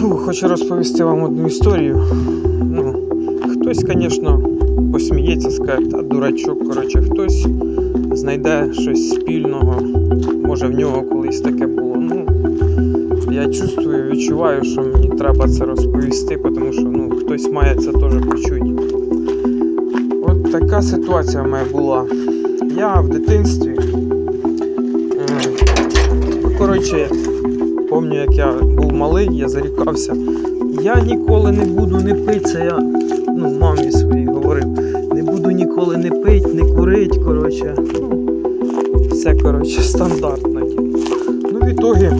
Хочу розповісти вам одну історію. Ну, хтось, звісно, посміється, скаже, та дурачок, коротше, хтось знайде щось спільного. Може в нього колись таке було. Ну, я чувствую, відчуваю, що мені треба це розповісти, тому що ну, хтось має це теж почути. От така ситуація в мене була. Я в дитинстві. е, ну, Коротше, пам'ятаю, як я був малий, я зарікався. Я ніколи не буду не пити, це я ну, мамі своїй говорив. Не буду ніколи не пити, не курити, коротше. Ну, все, коротше, стандартно. Ну, в ітогі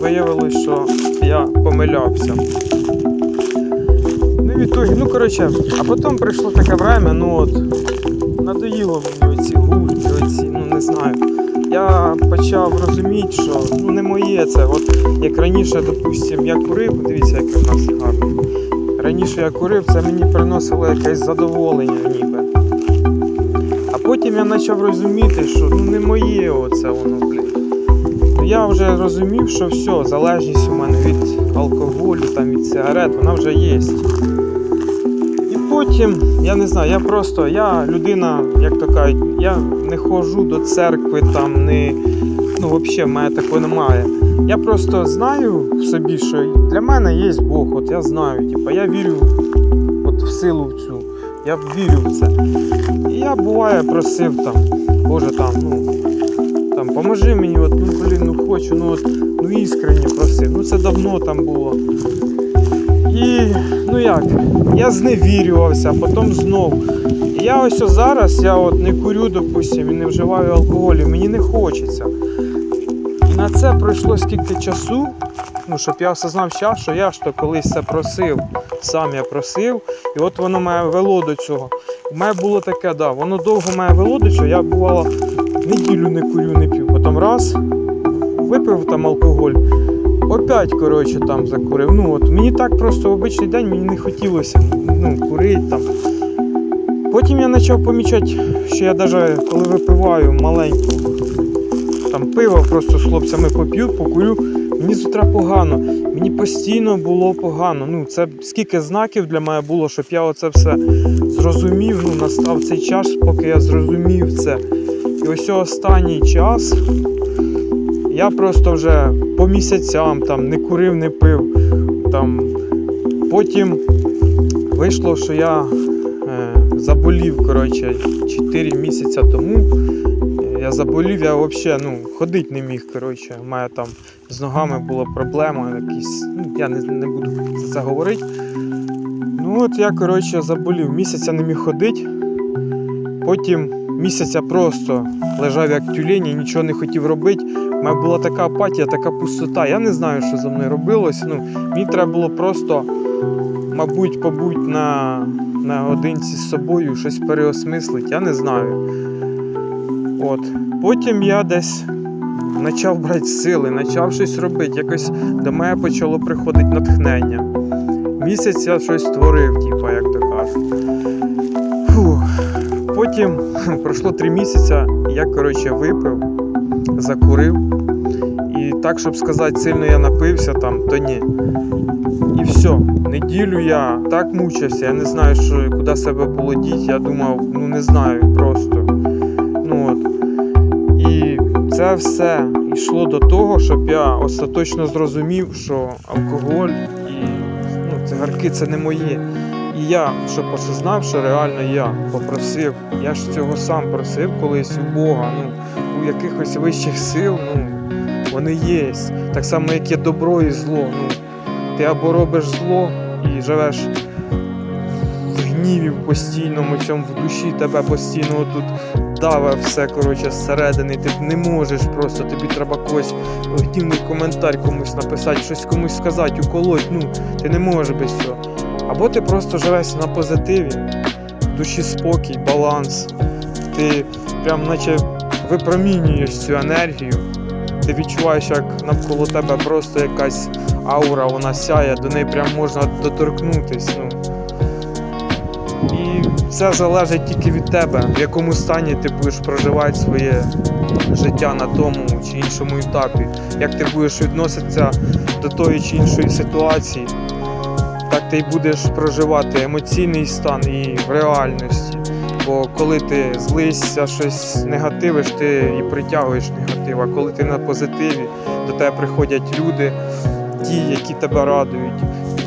виявилось, що я помилявся. Ну, в ітогі, ну, коротше, а потім прийшло таке время, ну от, надоїло мені оці гульки, оці, ну не знаю. Я почав розуміти, що ну не моє це. От як раніше, допустим, я курив, дивіться, яке в нас гарно. Раніше я курив, це мені приносило якесь задоволення ніби. А потім я почав розуміти, що ну не моє оце воно, блін. Ну, Я вже розумів, що все, залежність у мене від алкоголю, там, від сигарет, вона вже є. Потім, я не знаю, я просто, я людина, як то кажуть, я не ходжу до церкви, там не. Ну, взагалі, в мене такого немає. Я просто знаю в собі, що для мене є Бог, от я знаю, типу, я вірю от в силу цю. Я вірю в це. І я буває просив там, Боже там, ну там, поможи мені, от, ну блін, ну хочу, ну от, ну іскренні просив. Ну це давно там було. І ну як, я зневірювався, а потім знов. І я ось зараз, я от не курю, допустим, і не вживаю алкоголю, мені не хочеться. І на це пройшло скільки часу, ну, щоб я осознав час, що я ж то колись це просив, сам я просив, і от воно мене вело до цього. У мене було таке, да, воно довго мене вело до цього, я бувало неділю не курю, не п'ю. Потім раз, випив там алкоголь, опять, коротше, там закурив. Ну от мені так просто в обичний день мені не хотілося ну, курити там. Потім я почав помічати, що я навіть коли випиваю маленьку там пиво просто з хлопцями поп'ю, покурю, мені з утра погано. Мені постійно було погано. Ну, це скільки знаків для мене було, щоб я оце все зрозумів. Ну, настав цей час, поки я зрозумів це. І ось останній час я просто вже по місяцям там не курив, не пив. Там. Потім вийшло, що я е, заболів коротше, 4 місяці тому. Я заболів, я взагалі ну, ходити не міг. коротше. У мене там з ногами була проблема, якісь, ну, я не, не буду за це говорити. Ну от я коротше, заболів, місяця не міг ходити. Потім місяця просто лежав як тюлень нічого не хотів робити. Мене була така апатія, така пустота. Я не знаю, що за мною робилось. Ну, мені треба було просто, мабуть, побути на, на одинці з собою, щось переосмислити, я не знаю. От. Потім я десь почав брати сили, почав щось робити. Якось до мене почало приходити натхнення. Місяць я щось створив, типу, як то кажуть. Потім пройшло три місяці, я, коротше, випив, закурив. І так, щоб сказати, сильно я напився там, то ні. І все. Неділю я так мучився, я не знаю, що, куди себе було діти. Я думав, ну не знаю просто. Ну от. І це все йшло до того, щоб я остаточно зрозумів, що алкоголь і ну, цигарки це не моє. І я, щоб осознав, що реально я попросив, я ж цього сам просив колись у Бога, ну, у якихось вищих сил, ну, вони є. Так само, як є добро і зло. Ну, ти або робиш зло і живеш в гніві постійному цьому в душі, тебе постійно тут даве все коротше зсередини. Ти не можеш просто, тобі треба когось гнівний коментар комусь написати, щось комусь сказати, уколоть. Ну, ти не можеш без цього. Або ти просто живеш на позитиві, в душі спокій, баланс. Ти прям наче випромінюєш цю енергію. Ти відчуваєш, як навколо тебе просто якась аура, вона сяє, до неї прям можна доторкнутись. Ну. І все залежить тільки від тебе, в якому стані ти будеш проживати своє життя на тому чи іншому етапі, як ти будеш відноситися до тої чи іншої ситуації, так ти й будеш проживати емоційний стан і в реальності. Бо коли ти злишся, щось негативиш, ти і притягуєш негатив. А коли ти на позитиві, до тебе приходять люди, ті, які тебе радують.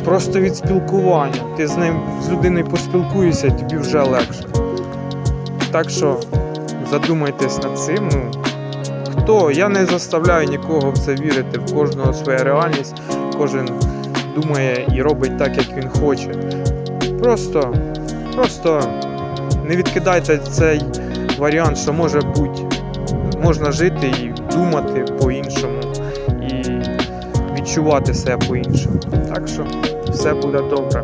Просто від спілкування. Ти з ним з людиною поспілкуєшся, тобі вже легше. Так що задумайтесь над цим. Ну, хто? Я не заставляю нікого в це вірити. В кожного своя реальність, кожен думає і робить так, як він хоче. Просто, просто не відкидайте цей варіант, що може бути, можна жити і думати по-іншому, і відчувати себе по-іншому. Так що все буде добре.